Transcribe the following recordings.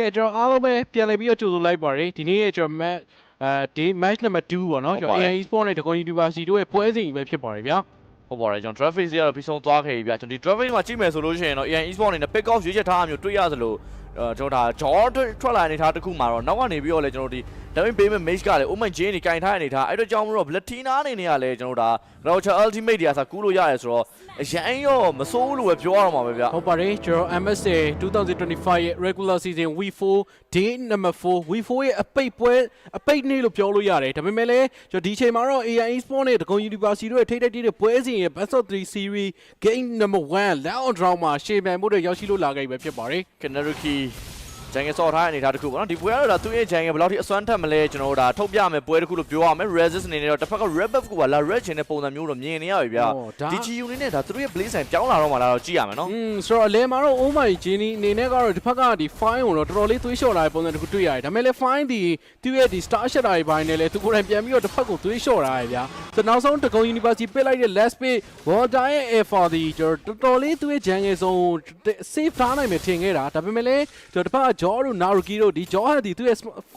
ကဲကျွန်တော်အားလုံးပဲပြန်လည်ပြီးတော့ကြိုဆိုလိုက်ပါရစေဒီနေ့ရဲ့ကျွန်တော် match အဲဒီ match number 2ပေါ့နော်ကျွန်တော် AIE Sport နဲ့တကွန် University တို့ရဲ့ပွဲစဉ်ကြီးပဲဖြစ်ပါတယ်ဗျာဟုတ်ပါတယ်ကျွန်တော် traffic စီကတော့ပြီးဆုံးသွားခဲ့ပြီဗျာကျွန်တော်ဒီ traffic မှာကြည့်မယ်ဆိုလို့ရှိရင်တော့ AN Esport အနေနဲ့ pick off ရွေးချက်ထားတာမျိုးတွေ့ရသလိုအဲ ကျွန်တော်ဒါ jaw ထွက်လာနေတဲ့တစ်ခုမှာတော့နောက်ကနေပြီးတော့လေကျွန်တော်ဒီ damage payment mage ကလည်း oh my jane ကြီးကင်ထားတဲ့အနေထားအဲ့တော့ကြောင့်မလို့ Platina အနေနဲ့ကလည်းကျွန်တော်ဒါ Groucher Ultimate တွေကစကူးလို့ရတယ်ဆိုတော့အရင်ရောမစိုးဘူးလို့ပဲပြောရမှာပဲဗျာဟုတ်ပါတယ်ကျွန်တော် MSA 2025ရဲ့ regular season week 4 day number 4 week 4ရဲ့အပိတ်ပွဲအပိတ်နေ့လို့ပြောလို့ရတယ်ဒါပေမဲ့လည်းကျွန်တော်ဒီချိန်မှာတော့ AIE Sport နဲ့တကွန် University တို့ရဲ့ထိပ်တိုက်တဲ့ပွဲစဉ်ရဲ့ best of 3 series game number 1 round draw မှာရှေ့ပြိုင်မှုတွေရောက်ရှိလို့လာခဲ့ပြီပဲဖြစ်ပါတယ် Kanaruki Bye. ဂျန်ငယ်စော်ထားတဲ့အနေထားတစ်ခုပေါ့နော်ဒီပွဲကတော့ဒါသူ့ရဲ့ဂျန်ငယ်ဘယ်လောက်ထိအစွမ်းထက်မလဲကျွန်တော်တို့ဒါထုတ်ပြမယ်ပွဲတစ်ခုလို့ပြောရမယ် resist အနေနဲ့တော့တစ်ဖက်က red buff ကပါလာ red ချင်တဲ့ပုံစံမျိုးတော့မြင်နေရပြီဗျာဟောဒါ DGU အနေနဲ့ဒါသူတို့ရဲ့ blaze ဆိုင်ပြောင်းလာတော့မှလာတော့ကြည့်ရမယ်နော်อืมဆိုတော့အလဲမှာတော့ oh my genie အနေနဲ့ကတော့ဒီဘက်ကဒီ fine ကိုတော့တော်တော်လေးသွေးလျှော့လာတဲ့ပုံစံတစ်ခုတွေ့ရတယ်ဒါပေမဲ့လည်း fine ဒီသူ့ရဲ့ဒီ star shot တွေပိုင်းနဲ့လည်းသူကိုယ်တိုင်ပြန်ပြီးတော့တစ်ဖက်ကိုသွေးလျှော့လာရဗျာဆိုတော့နောက်ဆုံးတကုံ university ပစ်လိုက်တဲ့ last page water ရဲ့ air for the ကျွန်တော်တော်တော်လေးသူ့ရဲ့ jungle zone save ထားနိုင်မယ်ထင်ခဲ့တာဒါပေမဲ့လည်းကျွန်တော်တစ်ဖက်က jaw တို့ naruki တို့ဒီ jaw ဟန်ဒီသူ့ရဲ့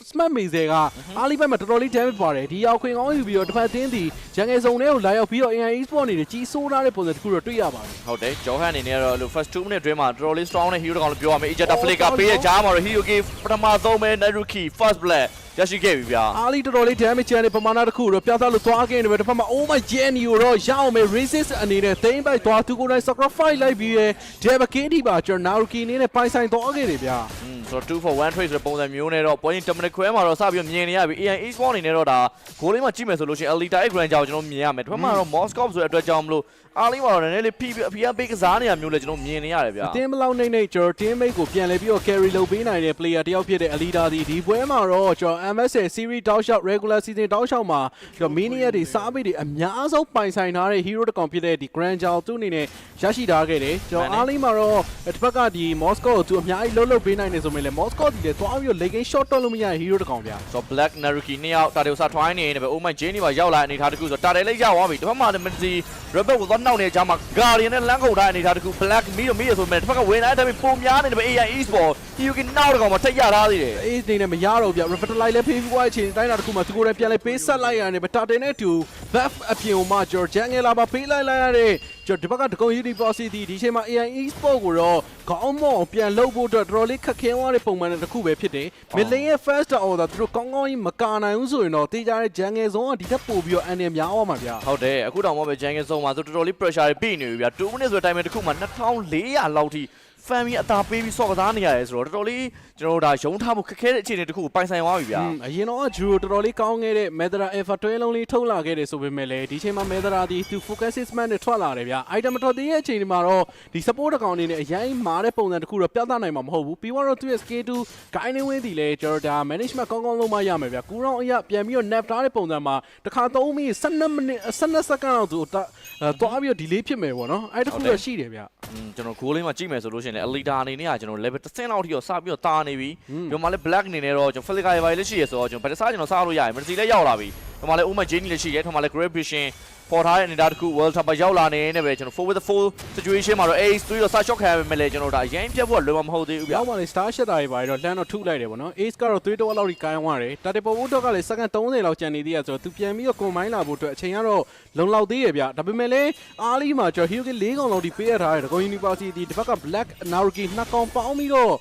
smart maze ကအားလိဘက်မှာတော်တော်လေး damage ပါတယ်ဒီရောက်ခွင်ကောင်းယူပြီးတော့တစ်ဖက်အသင်းဒီ jungle zone ထဲကိုလာရောက်ပြီးတော့ AI sport နေတဲ့ကြီးစိုးထားတဲ့ပုံစံတစ်ခုတော့တွေ့ရပါတယ်ဟုတ်တယ်ဂျော်ဟန်အနေနဲ့ကတော့လို့ first 2 minute အတွင်းမှာတော်တော်လေး strong တဲ့ hero တကောင်လို့ပြောရမယ် Ejecta အော် flick ကတော်တော်ပေးရကြားမှာတော့ hero k ပထမဆုံးပဲ Naruki first blood ရရှိခဲ့ပြီဗျာအားလီတော်တော်လေး damage ချန်တဲ့ပမာဏတစ်ခုတော့ပြသလို့သွားခဲ့နေတယ်တစ်ဖက်မှာ oh my jenny ကိုတော့ရအောင်မယ် racist အနေနဲ့ thing by သွားသူကိုယ်တိုင် sacrifice လိုက်ပြီးရ devkin ဒီပါကျွန်တော် naruki အနေနဲ့ပိုင်ဆိုင်သွားခဲ့တယ်ဗျာอืมဆိုတော့2 for 1 trade ဆိုတဲ့ပုံစံမျိုးနဲ့တော့ပွဲရင်10 minute ခွဲမှာတော့စပြီးမြင်နေရပြီ AN Esport အနေနဲ့တော့ဒါဂိုးလေးမှာကြည့်မယ်ဆိုလို့ရှိရင် Elita X Grand ကြောင့်ကျွန်တော်မြင်ရမယ်ဒီဘက်မှာတော့ Moscow ဆိုတဲ့အတွက်ကြောင့်မလို့အားလေးမှာတော့နည်းနည်းလေးဖိပြီးအဖီအပိတ်ကစားနေတာမျိုးလည်းကျွန်တော်မြင်နေရတယ်ဗျာအတင်းမလောက်နေနေကျွန်တော် teammate ကိုပြန်လဲပြီးတော့ carry လုပ်ပေးနိုင်တဲ့ player တယောက်ဖြစ်တဲ့ Alida ဒီဒီပွဲမှာတော့ကျွန်တော် MSA series တောက်လျှောက် regular season တောက်လျှောက်မှာကျွန်တော် mania တွေစားပိတ်တွေအများဆုံးပိုင်ဆိုင်ထားတဲ့ hero တစ်ကောင်ဖြစ်တဲ့ဒီ Grand Jao သူ့အနေနဲ့ရရှိထားခဲ့တယ်ကျွန်တော်အားလေးမှာတော့တစ်ဖက်ကဒီ Moscow ကိုသူအများကြီးလှုပ်လှုပ်ပေးနိုင်နေဆိုမဲ့လေ Moscow ဒီလေသွားပြီးတော့ late game shot တော့လို့မရတဲ့ hero တစ်ကောင်ဗျာဆိုတော့ Black Naruki နှစ်ယောက်တာတေကိုစ try နေနေပဲ Oh my Jane ပါရောက်လာအနေထားတစ်ခုဆိုတော့တာတေလေးရောက်သွားပြီတစ်ဖက်မှာလည်း Mitzi Rebel ကိုသွားနှောက်နေတဲ့ကြားမှာ Guardian နဲ့လမ်းကုန်ထားတဲ့အနေထားတစ်ခု Black မီတော့မီရဆိုမဲ့တစ်ဖက်ကဝင်လာတဲ့ပုံများနေတယ်ပဲ AI Esport Hyuki နောက်တစ်ကောင်မှာထက်ရထားသေးတယ်အေးနေနဲ့မရတော့ဗျ revitalize လဲဖေးပြီးွားအချိန်တိုင်းတာတစ်ခုမှသူကိုယ်တိုင်ပြန်လဲပေးဆက်လိုက်ရတယ်ဗတာတင်နဲ့တူ buff အပြင်မှာကျွန်တော် jungle လာပါပေးလိုက်လိုက်ရတဲ့ကျွန်တော်ဒီဘက်ကတကုံ university ဒီချိန်မှာ AI esport ကိုတော့ခေါင်းမော့ပြန်လုပ်ဖို့အတွက်တော်တော်လေးခက်ခဲသွားတဲ့ပုံမှန်တစ်ခုပဲဖြစ်တယ် million ရဲ့ first order သူတို့ကောင်းကောင်းကြီးမကာနိုင်ဘူးဆိုရင်တော့တေးကြတဲ့ jungle zone ကဒီထက်ပိုပြီးတော့အန်တယ်များသွားမှာဗျဟုတ်တယ်အခုတောင်မှပဲ Jungle Zone မှာဆိုတော်တော်လေး pressure တွေပြီးနေပြီဗျာ2 minutes ဆိုတဲ့ time တစ်ခုမှာ2400လောက်ထိ ဖန်ပြီးအသာပေးပြီးစော့ကစားနေရတယ်ဆိုတော့တော်တော်လေးကျွန်တော်တို့ဒါရုံထားမှုခက်ခဲတဲ့အခြေအနေတစ်ခုကိုပိုင်ဆိုင်သွားပြီဗျာအရင်တော့ဂျူရိုတော်တော်လေးကောင်းခဲ့တဲ့ Medra Alpha တွဲလုံးလေးထုတ်လာခဲ့တယ်ဆိုပေမဲ့လည်းဒီချိန်မှာ Medra ဒီ to focuses man နဲ့ထွက်လာတယ်ဗျာ item တော်သေးရဲ့အချိန်ဒီမှာတော့ဒီ support အကောင်အနေနဲ့အရင်မားတဲ့ပုံစံတစ်ခုတော့ပြသနိုင်မှာမဟုတ်ဘူးပြီးတော့သူ့ရဲ့ skill 2 guiding win ဒီလည်းကျွန်တော်ဒါ management ကောင်းကောင်းလုပ်မှရမယ်ဗျာကူရောင်းအရပြန်ပြီးတော့ nap ထားတဲ့ပုံစံမှာတစ်ခါ3မိနစ်12မိနစ်12စက္ကန့်လောက်သူတွားပြီးတော့ delay ဖြစ်မယ်ပေါ့နော်အဲ့တခုတော့ရှိတယ်ဗျာ ကျွန်တော် goal လေးမှာကြည့်မယ်ဆိုလို့ရှိရင်လည်း Elita အနေနဲ့ကကျွန်တော် level 10လောက်ထိတော့စပြီးတော့တာနေပြီဒီမှာလည်း black အနေနဲ့တော့ကျွန်တော် Flicker တွေပါလည်းရှိရဆိုတော့ကျွန်တော်ဗက်စားကျွန်တော်စားလို့ရတယ် Mercy လည်းရောက်လာပြီ ဒီမှာလည်း Uma Jane လည်းရှိတယ်ဒီမှာလည်း Great Vision ပေါ်ထားတဲ့အနေအထားတစ်ခု World Cup ရောက်လာနေနေပဲကျွန်တော်4 with the full situation မှာတော့ Ace 3တော့စ shot ခံရမယ်လေကျွန်တော်ဒါအရင်ပြတ်ဖို့လွယ်မှာမဟုတ်သေးဘူးဗျ။အောက်မှာလေ star shot တွေပါတော့လမ်းတော့ထုလိုက်တယ်ပေါ့နော်။ ace ကတော့သွေးတော့လောက်ထိကိုင်းသွားတယ်။တာတေပေါ်ဘုတ်တော့ကလည်းစက္ကန့်30လောက်ကျန်နေသေးရဆိုတော့သူပြန်ပြီးတော့ combine လာဖို့အတွက်အချိန်ကတော့လုံလောက်သေးရဗျ။ဒါပေမဲ့လည်းအားလီမှာကျွန်တော် Hyuki ၄កောင်လောက်ထိပေးရထားတယ်။ဒဂုံ University ဒီတစ်ဖက်က Black Naruki နှစ်កောင်ပေါင်းပြီးတော့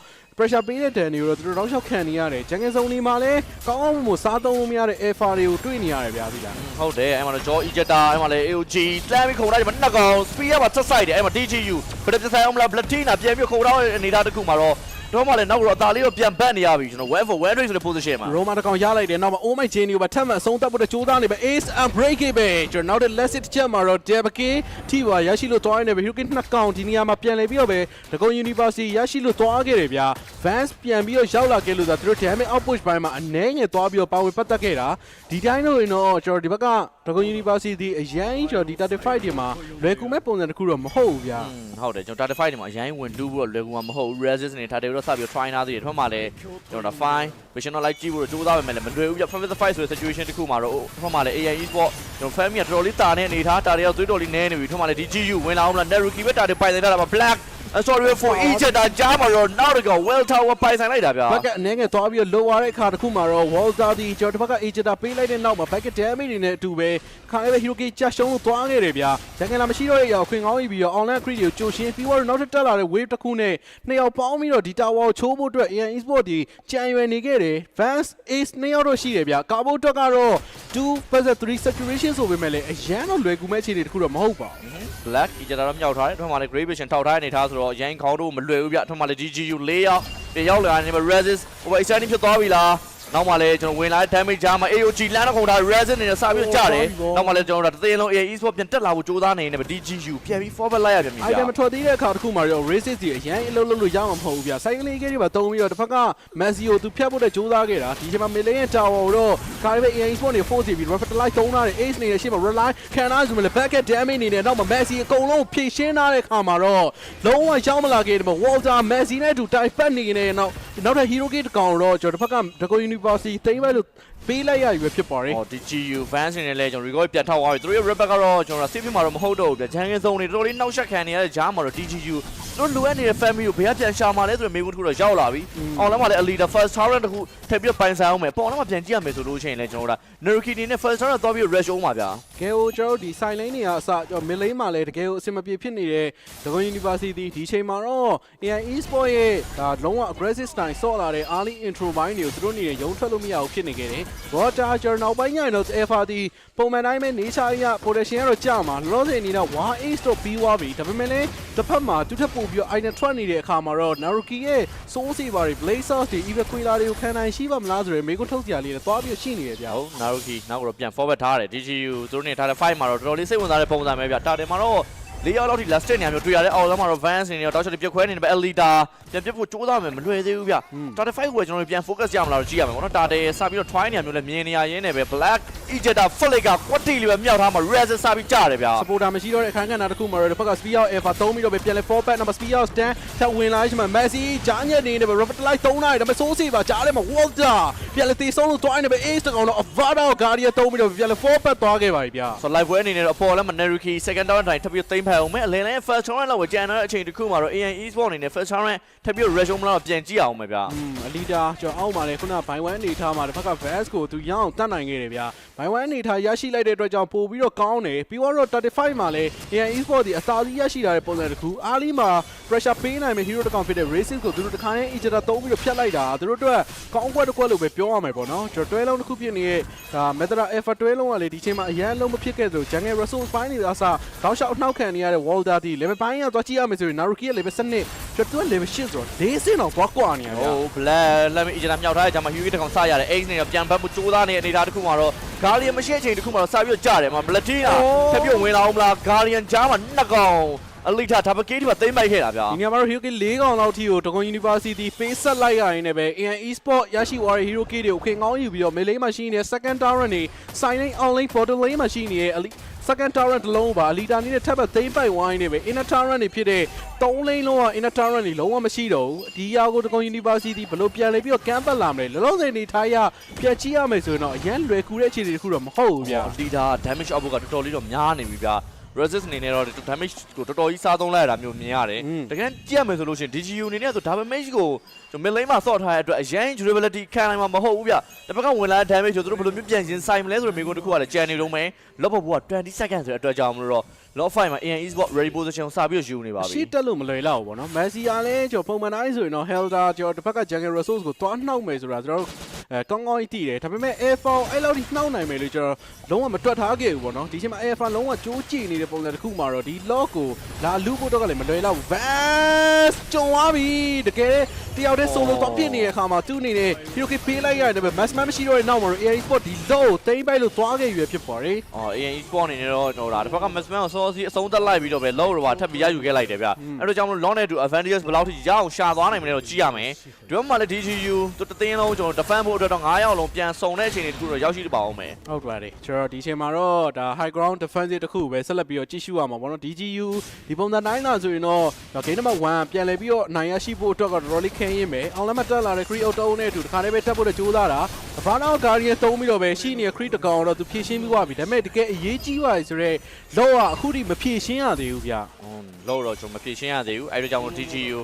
pressure ပေးတဲ့တန်တွေကိုတော့သူတို့တော့ရှောက်ခံနေရတယ်။ဂျန်ငယ်စုံဒီမှာလည်းကောင်းကောင်းမွန်မွန်စားသုံးလို့မရတဲ့ alpha တွေကိုတွေ့နေရတယ်ဗျာဒီလားဟုတ်တယ်အဲ့မှာတော့ Jaw Ejecta အဲ့မှာလည်း AOG တမ်းပြီးခုံထားတယ်မှာနှစ်ကောင် speed ကပါဆက်ဆိုင်တယ်အဲ့မှာ DGU ဘယ်တစ်ဆိုင်အောင်မလား Platina ပြန်ပြီးခုံထားတဲ့အနေအထားတစ်ခုမှာတော့ တော့မှလည်းနောက်တော့အသာလေးတော့ပြန်ဘတ်နေရပြီကျွန်တော် well for well trade ဆိုတဲ့ position မှာရိုမာတကောင်ရလိုက်တယ်နောက်မှာ oh my genie ကိုပါထပ်မံအဆုံးသတ်ဖို့တကြိုးစားနေပဲ ace unbreakable ကျွန်တော်နောက်တဲ့ last hit ချက်မှာတော့ debke ထိပါရရှိလို့သွားနေပဲ hurricane နှစ်ကောင်ဒီနေရာမှာပြန်လည်ပြီးတော့ပဲဒဂုံ university ရရှိလို့သွားခဲ့တယ်ဗျာ vans ပြန်ပြီးတော့ရောက်လာခဲ့လို့သာသူတို့ damage outpush ဘိုင်းမှာအနည်းငယ်သွားပြီးတော့ပါဝင်ပတ်သက်ခဲ့တာဒီတိုင်းလို့ရင်တော့ကျွန်တော်ဒီဘက်ကဒဂုံ university အရင်ကျွန်တော်ဒီ35ဒီမှာလွယ်ကူမဲ့ပုံစံတစ်ခုတော့မဟုတ်ဘူးဗျာอืมဟုတ်တယ်ကျွန်တော်35နေမှာအရင်ဝင်တူးပြီးတော့လွယ်ကူမှာမဟုတ်ဘူး resist နေထားတယ်ပြီးတော့စပြီး try နာသေးတယ်ထွန်းမှာလည်းကျွန်တော် fine vision လိုက်ကြည့်ဖို့တော့ကြိုးစားပေမဲ့လည်းမလွယ်ဘူးပြ five with the five ဆိုတဲ့ situation တစ်ခုမှာတော့ထွန်းမှာလည်း AI Esport ကျွန်တော် family ကတော်တော်လေးတာနေအနေထားတာတွေတော့သွေးတော်လေးနဲနေပြီထွန်းမှာလည်း DGU ဝင်လာအောင်လား Naruki ပဲတာတွေပိုင်နေတာပါ black sorry for Egypt ဒါကြားမှာတော့နောက်တစ်ခါ well tower ပိုင်ဆိုင်လိုက်တာဗျာဘက်ကအနေငယ်သွားပြီးတော့လိုရတဲ့အခါတစ်ခုမှာတော့ Walter ဒီကျော်တစ်ဖက်က Agent ပေးလိုက်တဲ့နောက်မှာ back damage တွေနဲ့အတူပဲခါလေးပဲ Hiroki ကြက်ရှုံးလို့သွားခဲ့တယ်ဗျာ။ဂျန်ကလာမရှိတော့တဲ့ရောက်ခွင်ကောင်းပြီးပြီးတော့ online crit တွေကိုကြိုရှင်းပြီးတော့နောက်ထပ်တက်လာတဲ့ wave တစ်ခုနဲ့နှစ်ယောက်ပေါင်းပြီးတော့ဒီ tower ကိုချိုးဖို့အတွက် AN Esport ဒီကြံရွယ်နေခဲ့တယ်။ Vance Ace နှစ်ယောက်တော့ရှိတယ်ဗျာ။ကာဘိုအတွက်ကတော့ 2 versus 3 saturation ဆိုပေမဲ့လည်းအရန်တော့လွယ်ကူမဲ့အခြေအနေတစ်ခုတော့မဟုတ်ပါဘူး black Egypt တော့မြောက်ထားတယ်ထွန်းမှလည်း grey vision ထောက်ထားတဲ့အနေထားဆိုတော့ရိုင်းခေါင်းတို့မလွယ်ဘူးဗျထွန်းမှလည်း GGU ၄ရောက်ပြန်ရောက်လာနေမှာ resist ဟိုဘ extending ဖြစ်သွားပြီလား နောက်မှလည်းကျွန်တော်ဝင်လာတဲ့ damage ကြားမှာ AOG လမ်းတော့ခုန်ထား resist နေနဲ့စပြီးကြတယ်နောက်မှလည်းကျွန်တော်တို့တသိန်းလုံး AE sport ပြန်တက်လာဖို့ကြိုးစားနေနေပဲ DGU ပြန်ပြီး forward လိုက်ရပြန်ပြီဗျာ item မထွက်သေးတဲ့အခါတစ်ခုမှာတော့ racist တွေအရင်အလုံးလုံးလို့ရမှာမဟုတ်ဘူးဗျ။ cycle လေးတွေပါတုံးပြီးတော့တစ်ဖက်က Messi ကိုသူဖြတ်ဖို့တဲ့ကြိုးစားခဲ့တာဒီချိန်မှာ Milan ရဲ့ tower ကိုတော့ကာရီဘဲ AN Sport နေ force ပြီး revitalize သုံးထားတယ် ace နေတဲ့ရှေ့မှာ rely ခံထားဆိုမှလည်း back damage နေနဲ့နောက်မှာ Messi အကုန်လုံးဖြည့်ရှင်းထားတဲ့အခါမှာတော့လုံးဝရောက်မလာခဲ့တယ်မှာ Walter Messi နဲ့အတူတိုင်ပတ်နေနေနောက်နောက်ထပ် hero gate တကောင်တော့ကျွန်တော်တစ်ဖက်က Dago University တိမ့်ပဲလို့ ပေးလိုက်ရရွယ်ဖြစ်ပါရဲ့ဟော DGU fans နေလည်းကျွန်တော် record ပြန်ထောက်သွားပြီသူတို့ရဲ့ rebel ကတော့ကျွန်တော် safe ဖြစ်မှာတော့မဟုတ်တော့ဘူးဗျဂျန်ငယ်စုံတွေတော်တော်လေးနှောက်ယှက်ခံနေရတဲ့ဂျားမှာတော့ DGU သူတို့လိုအပ်နေတဲ့ family ကိုဘယ်ကပြန်ရှာမှာလဲဆိုတဲ့မေးခွန်းတစ်ခုတော့ရောက်လာပြီအောင်လမ်းမှာလည်း Alida first tower တစ်ခုထပ်ပြီးပိုင်ဆိုင်အောင်မယ်ပေါ်လမ်းမှာပြန်ကြည့်ရမယ်ဆိုလို့ရှိရင်လည်းကျွန်တော်တို့က Naruki နေနဲ့ first tower သွားပြီး rush အောင်ပါဗျာကဲဟိုကျွန်တော်တို့ဒီ side lane တွေကအစကျွန်တော် mid lane မှာလည်းတကယ်ကိုအဆင်မပြေဖြစ်နေတဲ့ Dago University ဒီချိန်မှာတော့ AI Esport ရဲ့ဒါလုံးဝ aggressive style ဆော့လာတဲ့ early intro ဘိုင်းတွေကိုသူတို့အနေနဲ့ရုံထွက်လို့မရဘူးဖြစ်နေခဲ့တယ်။ Water ကျွန်တော်နောက်ပိုင်းညရင်တော့ Alpha ဒီပုံမှန်တိုင်းပဲနေချာရ protection ကတော့ကြာမှာလောလောဆယ်အနေနဲ့ War Ace တော့ပြီးသွားပြီဒါပေမဲ့လည်းတစ်ဖက်မှာတူထပ်ပို့ပြီးတော့ item ထွက်နေတဲ့အခါမှာတော့ Naruki ရဲ့ Soul Saver တွေ Blazers တွေ Eva Quila တွေကိုခံနိုင်ရှိပါမလားဆိုရယ်မေကိုထုတ်စရာလေးလည်းသွားပြီးရှိနေတယ်ဗျာဟုတ် Naruki နောက်တော့ပြန် forward ထားတယ် DGU သူတို့နေထားတဲ့ fight မှာတော့တော်တော်လေးစိတ်ဝင်စားတဲ့ပုံစံပဲဗျတာတယ်မှာတော့ လေးယောက်လောက်ထိ last နေရာမျိုးတွေ့ရတဲ့အော်လမ်းမှာတော့ Vance နေရောတောက်ချက်ပြက်ခွဲနေတယ်ပဲ Elita ပြန်ပြက်ဖို့ကြိုးစားမယ်မလွယ်သေးဘူးဗျတာတယ် fight ကိုကျွန်တော်တို့ပြန် focus ရမလားတော့ကြည့်ရမယ်ပေါ့နော်တာတယ်စပြီးတော့ try နေရာမျိုးလည်းမြင်နေရရင်းနဲ့ပဲ Black Ejecta Flick က quality လေးပဲမြောက်ထားမှာ Res စပြီးကြတယ်ဗျာ supporter မရှိတော့တဲ့အခန်းကဏ္ဍတစ်ခုမှာတော့တစ်ဖက်က speed out alpha သုံးပြီးတော့ပဲပြန်လဲ fall back နောက်မှာ speed out stand ထပ်ဝင်လာချိန်မှာ Messi ဂျာညက်နေတယ်ပဲ revitalize သုံးလိုက်ဒါပေမဲ့ soul saver ဂျားထဲမှာ Walter ပြန်လဲတေဆုံးလို့တွိုင်းနေပဲ ace တကောင်တော့ Avada Guardian သုံးပြီးတော့ပြန်လဲ fall back သွားခဲ့ပါပြီဗျာဆို live ပွဲအနေနဲ့တော့အပေါ်လည်းမ Naruki second down တိုင်းထပ်ပြီးသိမ်းဖက်အောင်မယ်အလင်းလည်း first round လောက်ဝကြံတဲ့အချိန်တစ်ခုမှာတော့ AN Esport အနေနဲ့ first round ထပ်ပြီး rush မလားပြန်ကြည့်အောင်မယ်ဗျာอืมအလီဒါကျွန်တော်အောက်မှာလည်းခုနဘိုင်ဝမ်အနေထားမှာတစ်ဖက်က Vance ကိုသူရအောင်တတ်နိုင်ခဲ့တယ်ဗျာဘိုင်ဝမ်အနေထားရရှိလိုက်တဲ့အတွက်ကြောင့်ပို့ပြီးတော့ကောင်းတယ်ပြီးတော့35မှာလည်း AI Esport ဒီအသာစီးရရှိလာတဲ့ပုံစံတစ်ခုအားလီမှာ pressure ပေးနိုင်မယ့် hero တစ်ကောင်ဖြစ်တဲ့ Racing ကိုသူတို့တခါနဲ့ Ejecta သုံးပြီးတော့ဖြတ်လိုက်တာသူတို့အတွက်ကောင်းကွက်တစ်ကွက်လို့ပဲပြောရမယ်ပေါ့နော်ကျွန်တော်တွဲလုံးတစ်ခုဖြစ်နေတဲ့ဒါ Metara Alpha တွဲလုံးကလေဒီချိန်မှာအရန်လုံးမဖြစ်ခဲ့သလို Jungle Resource ပိုင်းတွေအစားတောက်လျှောက်အနှောက်ခံနေရတဲ့ Walter ဒီ level ပိုင်းကသွားကြည့်ရမယ်ဆိုရင် Naruki ရဲ့ level 7ကျွန်တော် level 8ဆိုတော့၄စင်းတော့သွားကွာနေရဗျာဟို black လက်မအီဂျန်မြှောက်ထားတဲ့ဂျာမှာ Huey တကောင်စရတယ် Ace နဲ့ပြန်ဘတ်မှုစူးစမ်းနေတဲ့အနေအထားတစ်ခုမှာတော့ Guardian မရှိတဲ့အချိန်တစ်ခုမှာတော့စပြီးတော့ကြတယ်မှာ Bloodina ထပ်ပြီးဝင်လာအောင်မလား Guardian ကြားမှာနှစ်ကောင်အလိထာဒါပကေးဒီမှာသိမ့်ပိုက်ခဲ့တာဗျာဒီနေရာမှာတော့ Hero Kid ၄កောင်လောက်ထိကိုတကွန် University ပေးဆက်လိုက်ရရင်လည်းပဲ AN Esport ရရှိသွားတဲ့ Hero Kid တွေကိုခင်ကောင်းယူပြီးတော့ melee မှာရှိနေတဲ့ second tower နေ signing online portal lane မှာရှိနေတဲ့ elite second tower တစ်လုံးပါအလီတာနီနဲ့ထပ်ပတ်သိမ့်ပိုက်ဝိုင်းနေပဲ inner tower နေဖြစ်တဲ့3 lane လုံးက inner tower နေလုံးဝမရှိတော့ဘူးဒီရာကိုတကွန် University ဘယ်လိုပြန်လဲပြီးတော့ကမ်းပတ်လာမလဲလောလောဆယ်နေထားရပြက်ကြည့်ရမယ်ဆိုရင်တော့အရန်လွယ်ကူတဲ့အခြေအနေတစ်ခုတော့မဟုတ်ဘူးဗျာလီဒါ damage output ကတော်တော်လေးတော့များနေပြီဗျာ resist အနေနဲ့တော့ damage ကိုတော်တော်ကြီးစားသုံးလိုက်ရတာမျိုးမြင်ရတယ်อืมတကယ်ကြည့်ရမယ်ဆိုလို့ရှိရင် DGU အနေနဲ့ဆို damage ကိုကျွန်တော် mid lane မှာဆော့ထားတဲ့အတွက်အရင် durability ခံနိုင်မှာမဟုတ်ဘူးဗျတစ်ဖက်ကဝင်လာတဲ့ damage ကိုသူတို့ဘယ်လိုမျိုးပြန်ရင်ဆိုင်မလဲဆိုတဲ့မိကုန်းတစ်ခုကလည်းကြံနေလုံးမယ် lock ဘက20 seconds ဆိုတဲ့အတွက်ကြောင့်မလို့တော့ lock 5မှာ AN Esport ready position ကိုစပြီးတော့ယူနေပါပြီရှိတက်လို့မလွယ်တော့ဘူးပေါ့နော်မက်ဆီကလည်းကျွန်တော်ပုံမှန်တိုင်းဆိုရင်တော့ Helder ကျွန်တော်တစ်ဖက်က Jungle Resource ကိုတွားနှောက်မယ်ဆိုတာကျွန်တော်တို့ အဲကောင်းကောင်းကြီးတည်တယ်ဒါပေမဲ့ Air Fall အဲ့လောက်ထိနှောက်နိုင်မယ်လို့ကျွန်တော်လုံးဝမတွက်ထားခဲ့ဘူးပေါ့နော်ဒီချိန်မှာ Air Fall လုံးဝကြိုးကြည့်နေတဲ့ပုံစံတစ်ခုမှာတော့ဒီ lock ကိုလာလူဖို့တော့ကလည်းမလွယ်တော့ဘူး Vance ကြုံသွားပြီတကယ်တယောက်တည်း solo တော့ပြစ်နေတဲ့အခါမှာသူ့အနေနဲ့ Hero Kid ပေးလိုက်ရတယ်ပဲ Mass Man မရှိတော့တဲ့နောက်မှာတော့ Air Sport ဒီ low ကိုတိမ့်ပိုက်လို့သွားခဲ့ရွယ်ဖြစ်ပါတယ်အော် AN Esport အနေနဲ့တော့ဟိုဒါတစ်ဖက်က Maxman ကိုစောစီအဆုံးသက်လိုက်ပြီးတော့ပဲ low တော့ထပ်ပြီးရယူခဲ့လိုက်တယ်ဗျအဲ့တော့ကြောင့်မလို့ long နဲ့ to advantages ဘယ်လောက်ထိရအောင်ရှာသွားနိုင်မလဲတော့ကြည့်ရမယ်ဒီဘက်မှာလည်း DGU သူတသိန်းလုံးကျွန်တော် defend ဖို့အတွက်တော့9ရောက်လုံးပြန်စုံတဲ့အချိန်တွေတခုတော့ရောက်ရှိပါအောင်မယ်ဟုတ်ပါတယ်ကျွန်တော်ဒီအချိန်မှာတော့ဒါ high ground defensive တစ်ခုပဲဆက်လက်ပြီးတော့ကြည့်ရှုရမှာပေါ့နော် DGU ဒီပုံစံတိုင်းလာဆိုရင်တော့ဒါ game number 1ပြန်လည်ပြီးတော့နိုင်ရရှိဖို့အတွက်ကတော့တော်တော်လေးခင်းရင်းပဲအောင်လက်မတက်လာတဲ့ Cree Auto နဲ့အတူတခါတည်းပဲတက်ဖို့လည်းကြိုးစားတာ Brown Guardian သုံးပြီးတော့ပဲရှိနေတဲ့ Cree တကောင်တော့သူဖြည့်ရှင်းပြီးသွားပြီဒါပေမဲ့တကယ်အရေးကြီးပါလေဆိုတော့လောကအခုထိမဖြည့်ရှင်းရသေးဘူးဗျอืมလို့တော့ကျွန်တော်မဖြေရှင်းရသေးဘူးအဲ့ဒါကြောင့် DGU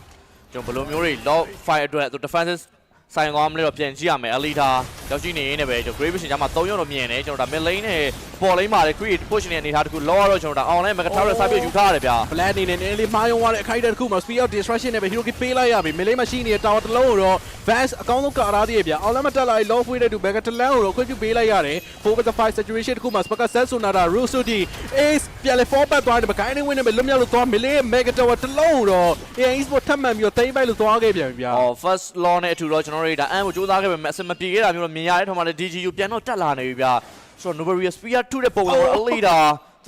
ကျွန်တော်ဘယ်လိုမျိုးတွေ lock fire အတွက်သူ defenses ဆိုင်သွားမလဲတော့ပြန်ကြည့်ရမယ်အလီတာရောက်ရှိနေနေပဲကျွန်တော် Great Vision ကျမှ3ရောက်တော့မြင်တယ်ကျွန်တော်ဒါ mid lane နဲ့ပေါ် lane မှာလည်း create push နေတဲ့အနေအထားတစ်ခုလောရတော့ကျွန်တော်ဒါ online မှာကထားရစာပြယူထားရတယ်ဗျာ Black အနေနဲ့နည်းလေးမှားယုံသွားတဲ့အခိုက်အတန့်တစ်ခုမှာ speed of destruction နဲ့ပဲ hero ကပေးလိုက်ရပြီမလေးမရှိနေတဲ့ tower တစ်လုံးကိုတော့ Vance အကောင်းဆုံးကာထားသေးရဲ့ဗျအောင်လည်းမတက်လာရင် long way တဲ့သူ back တလန်းကိုတော့ခွင့်ပြုပေးလိုက်ရတယ်4 with the 5 saturation တစ်ခုမှာ Spark set Sonata Rusudi Ace ပြန်လေ fall back သွားတယ်မကိုင်းနေဝင်နေပဲလွတ်မြောက်လို့သွားမလေးရဲ့ mega tower တစ်လုံးကိုတော့ AI Esport ထပ်မှန်ပြီးတော့တိမ့်ပိုက်လို့သွားခဲ့ပြန်ပြီဗျာအော် first law နဲ့အထူတော့ကျွန်တော်တို့ဒါအန်ကိုစူးစမ်းခဲ့ပေမဲ့အစမပြေခဲ့တာမျိုးတော့မြင်ရတဲ့ထောင်မှာလည်း DGU ပြန်တော့တက်လာနေပြီဗျာဆိုတော့ Novaria Spear 2တဲ့ပုံစံတော့အလီတာ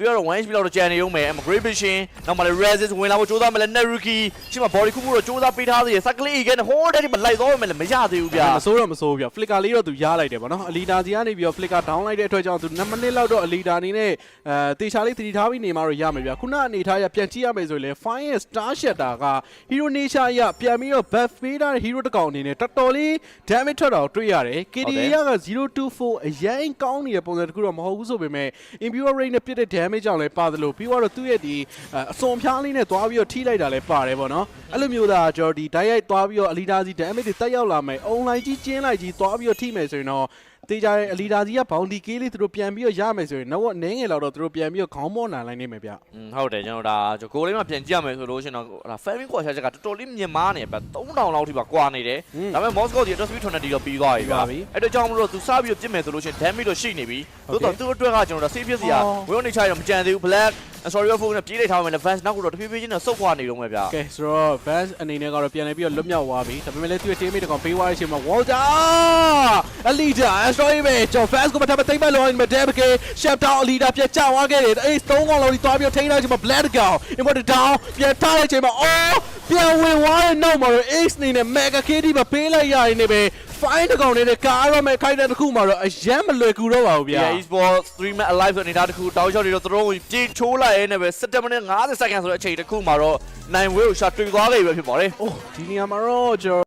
သူကတော့ 1 HP လောက်တော့ကြံနေအောင်မယ် Great Vision နောက်မှလည်း Resist ဝင်လာဖို့စူးစမ်းမယ်လည်း Naruki ရှိမှ body ခုခုတော့စူးစမ်းပေးထားသေးတယ် Sakli again ဟိုးတဲ့ဒီမှာလိုက်သွားမယ်လည်းမရသေးဘူးဗျာမစိုးတော့မစိုးဗျ flicker လေးတော့သူရလိုက်တယ်ဗောနော်အလီဒါစီကနေပြီးတော့ flicker down လိုက်တဲ့အတွက်ကြောင့်သူ2မိနစ်လောက်တော့အလီဒါအနေနဲ့အဲတေချာလေးတတိထားပြီးနေမှာတော့ရမယ်ဗျခုနအနေထားရပြန်ကြည့်ရမယ်ဆိုရင်လေ fine ရဲ့ star shatter က hero nature ရပြန်ပြီးတော့ buff ပေးထားတဲ့ hero တစ်ကောင်အနေနဲ့တော်တော်လေး damage ထွက်တာကိုတွေ့ရတယ် KDA က024အရင်ကောင်းနေတဲ့ပုံစံတစ်ခုတော့မဟုတ်ဘူးဆိုပေမဲ့ impure rate နဲ့ပြစ်တဲ့ damage ကြောင့်လည်းပါတယ်လို့ပြီးတော့သူ့ရဲ့ဒီအစွန်ဖျားလေးနဲ့သွားပြီးတော့ထိလိုက်တာလည်းပါတယ်ဗောနော်အဲ့လိုမျိုးသာကျွန်တော်ဒီ direct ရိုက်သွားပြီးတော့အလီဒါစီ damage တွေတက်ရောက်လာမယ် online ကြီးကျင်းလိုက်ကြီးသွားပြီးတော့ထိမယ်ဆိုရင်တော့ တေးကြတဲ့အလီဒါစီကဘောင်ဒီကေးလေးသူတို့ပြန်ပြီးတော့ရမယ်ဆိုရင်တော့နည်းငယ်လောက်တော့သူတို့ပြန်ပြီးတော့ခေါင်းမော့နိုင်လိုက်နေမယ်ဗျอืมဟုတ်တယ်ကျွန်တော်ဒါကျွန်တော်ကိုလေးမှာပြန်ကြည့်ရမယ်ဆိုလို့ရှိရင်တော့ဒါ Famine Quasha ချက်ကတော်တော်လေးမြင်မားနေပဲ3000လောက်ထိပါကွာနေတယ်ဒါပေမဲ့ Moscow ဒီ Atos Speed 20တော့ပြီးသွားပြီဗျာအဲ့တော့ကြောင့်မလို့သူစပြီးတော့ပြစ်မယ်ဆိုလို့ရှိရင် damage တော့ရှိနေပြီသို့တော့သူ့အတွက်ကကျွန်တော်တို့ save ဖြစ်စီရဝေယုံနေချရတော့မကြံသေးဘူး Black sorry for နဲ့ပြေးလိုက်ထားမယ် Advance နောက်ကတော့တဖြည်းဖြည်းချင်းတော့စုပ်ခွာနေတော့မယ်ဗျာကဲဆိုတော့ Vance အနေနဲ့ကတော့ပြန်လဲပြီးတော့လွတ်မြောက်သွားပြီဒါပေမဲ့လည်းသူ့ရဲ့ teammate တကောင်ပေးသွားတဲ့အချိန်မှာ Walter Alida Asteroid ပဲကျွန်တော် Vance ကိုမထပ်မသိမ့်မလို့မတဲပကေ Shut down Alida ပြတ်ကျသွားခဲ့တယ်အဲ့3កောင်လုံးကြီးသွားပြီးတော့ထိန်းလိုက်ချိန်မှာ Black ကောင် Import down ပြန်ထားလိုက်ချိန်မှာအော်ပြန်ဝင်သွားတဲ့နောက်မှာတော့ Ace နေနဲ့ Mega KD မှာပေးလိုက်ရရင်လည်း ပဲ fine တကောင်နဲ့ကားရမယ်ခိုင်တဲ့တစ်ခုမှာတော့အယမ်းမလွယ်ကူတော့ပါဘူးဗျာ Yeah eSport 3 match alive ဆိုတဲ့အနေအထားတစ်ခုတောက်လျှောက်တွေတော့သူတို့ပြေးချိုးလိုက်ရဲနဲ့ပဲ17မိနစ်50စက္ကန့်ဆိုတဲ့အချိန်တစ်ခုမှာတော့နိုင်ဝေးကိုရှာတွေ့သွားခဲ့ပြီပဲဖြစ်ပါတယ်အိုးဒီနေရာမှာတော့ကျွန်တော်